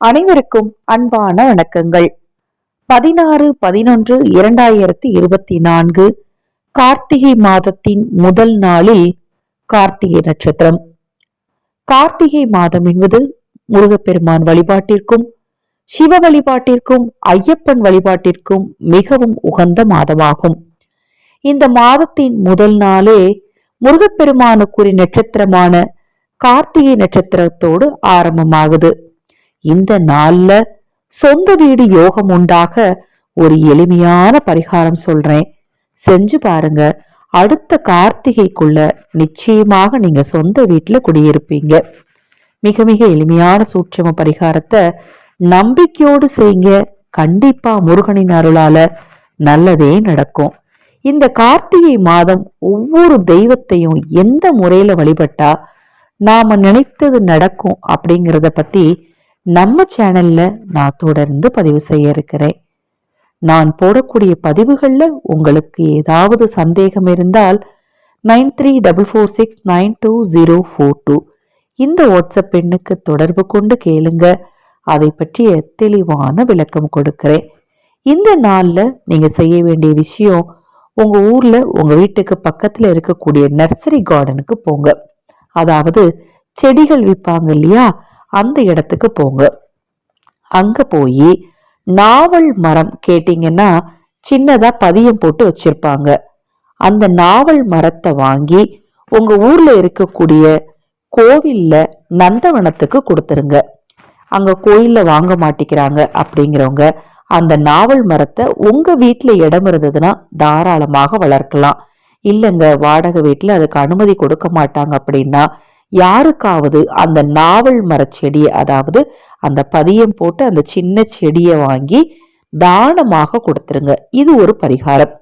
அனைவருக்கும் அன்பான வணக்கங்கள். பதினாறு பதினொன்று இரண்டாயிரத்தி இருபத்தி நான்கு கார்த்திகை மாதத்தின் முதல் நாளில் கார்த்திகை நட்சத்திரம். கார்த்திகை மாதம் என்பது முருகப்பெருமான் வழிபாட்டிற்கும் சிவ வழிபாட்டிற்கும் ஐயப்பன் வழிபாட்டிற்கும் மிகவும் உகந்த மாதமாகும். இந்த மாதத்தின் முதல் நாளே முருகப்பெருமானுக்குரிய நட்சத்திரமான கார்த்திகை நட்சத்திரத்தோடு ஆரம்பமாகுது. இந்த நாள்ல சொந்த வீடு யோகம் உண்டாக ஒரு எளிமையான பரிகாரம் சொல்றேன். செஞ்சு பாருங்க. அடுத்த கார்த்திகைக்குள்ள நிச்சயமாக நீங்க சொந்த வீட்டுல குடியிருப்பீங்க. மிக மிக எளிமையான சூட்சம பரிகாரத்தை நம்பிக்கையோடு செய்யுங்க. கண்டிப்பா முருகனின் அருளால நல்லதே நடக்கும். இந்த கார்த்திகை மாதம் ஒவ்வொரு தெய்வத்தையும் எந்த முறையில வழிபட்டா நாம நினைத்தது நடக்கும் அப்படிங்கிறத பத்தி நம்ம சேனல்ல நான் தொடர்ந்து பதிவு செய்ய இருக்கிறேன். நான் போடக்கூடிய பதிவுகளில் உங்களுக்கு ஏதாவது சந்தேகம் இருந்தால் nine three double four six nine two zero four two. இந்த வாட்ஸ்அப் எண்ணுக்கு தொடர்பு கொண்டு கேளுங்க. அதை பற்றிய தெளிவான விளக்கம் கொடுக்கிறேன். இந்த நாளில் நீங்கள் செய்ய வேண்டிய விஷயம் உங்கள் ஊரில் உங்கள் வீட்டுக்கு பக்கத்தில் இருக்கக்கூடிய நர்சரி கார்டனுக்கு போங்க. அதாவது செடிகள் விற்பாங்க இல்லையா? அந்த இடத்துக்கு போங்க. அங்க போய் நாவல் மரம் கேட்டீங்கன்னா சின்னதா பதியம் போட்டு வச்சிருப்பாங்க. அந்த நாவல் மரத்தை வாங்கி உங்க ஊர்ல இருக்கக்கூடிய கோவில்ல நந்தவனத்துக்கு கொடுத்துருங்க. அங்க கோயில்ல வாங்க மாட்டேங்கிறாங்க அப்படிங்கிறவங்க அந்த நாவல் மரத்தை உங்க வீட்டுல இடம் இருந்ததுன்னா தாராளமாக வளர்க்கலாம். இல்லைங்க வாடகை வீட்டுல அதுக்கு அனுமதி கொடுக்க மாட்டாங்க அப்படின்னா யாருக்காவது அந்த நாவல் மரச்செடியை அதாவது அந்த பதியம் போட்டு அந்த சின்ன செடியை வாங்கி தானமாக கொடுத்துருங்க. இது ஒரு பரிகாரம்.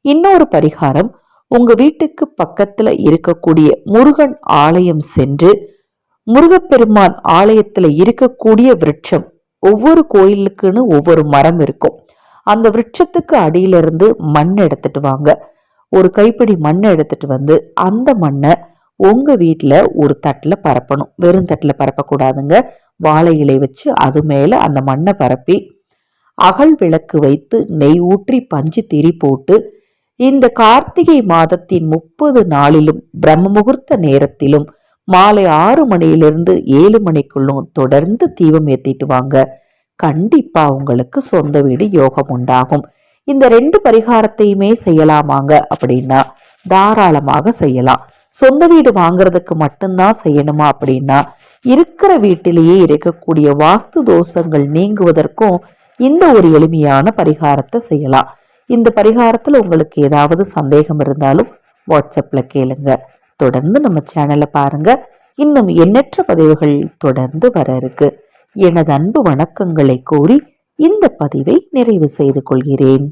இன்னொரு பரிகாரம் உங்க வீட்டுக்கு பக்கத்துல இருக்கக்கூடிய முருகன் ஆலயம் சென்று முருகப்பெருமான் ஆலயத்துல இருக்கக்கூடிய விருட்சம் ஒவ்வொரு கோயிலுக்குன்னு ஒவ்வொரு மரம் இருக்கும். அந்த விருட்சத்துக்கு அடியிலிருந்து மண் எடுத்துட்டு வாங்க. ஒரு கைப்பிடி மண் எடுத்துட்டு வந்து அந்த மண்ணை உங்கள் வீட்டில் ஒரு தட்டில் பரப்பணும். வெறும் தட்டில் பரப்பக்கூடாதுங்க. வாழை இலை வச்சு அது மேலே அந்த மண்ணை பரப்பி அகல் விளக்கு வைத்து நெய் ஊற்றி பஞ்சு திரி போட்டு இந்த கார்த்திகை மாதத்தின் முப்பது நாளிலும் பிரம்ம முகூர்த்த நேரத்திலும் மாலை ஆறு மணியிலிருந்து ஏழு மணிக்குள்ளும் தொடர்ந்து தீபம் ஏற்றிட்டு வாங்க. கண்டிப்பா உங்களுக்கு சொந்த வீடு யோகம் உண்டாகும். இந்த ரெண்டு பரிகாரத்தையுமே செய்யலாமாங்க அப்படின்னா தாராளமாக செய்யலாம். சொந்த வீடு வாங்குறதுக்கு மட்டும்தான் செய்யணுமா அப்படின்னா இருக்கிற வீட்டிலேயே இருக்கக்கூடிய வாஸ்து தோஷங்கள் நீங்குவதற்கும் இந்த ஒரு எளிமையான பரிகாரத்தை செய்யலாம். இந்த பரிகாரத்தில் உங்களுக்கு ஏதாவது சந்தேகம் இருந்தாலும் வாட்ஸ்அப்பில் கேளுங்க. தொடர்ந்து நம்ம சேனலை பாருங்க. இன்னும் எண்ணற்ற பதிவுகள் தொடர்ந்து வர இருக்கு. எனது அன்பு வணக்கங்களை கூறி இந்த பதிவை நிறைவு செய்து கொள்கிறேன்.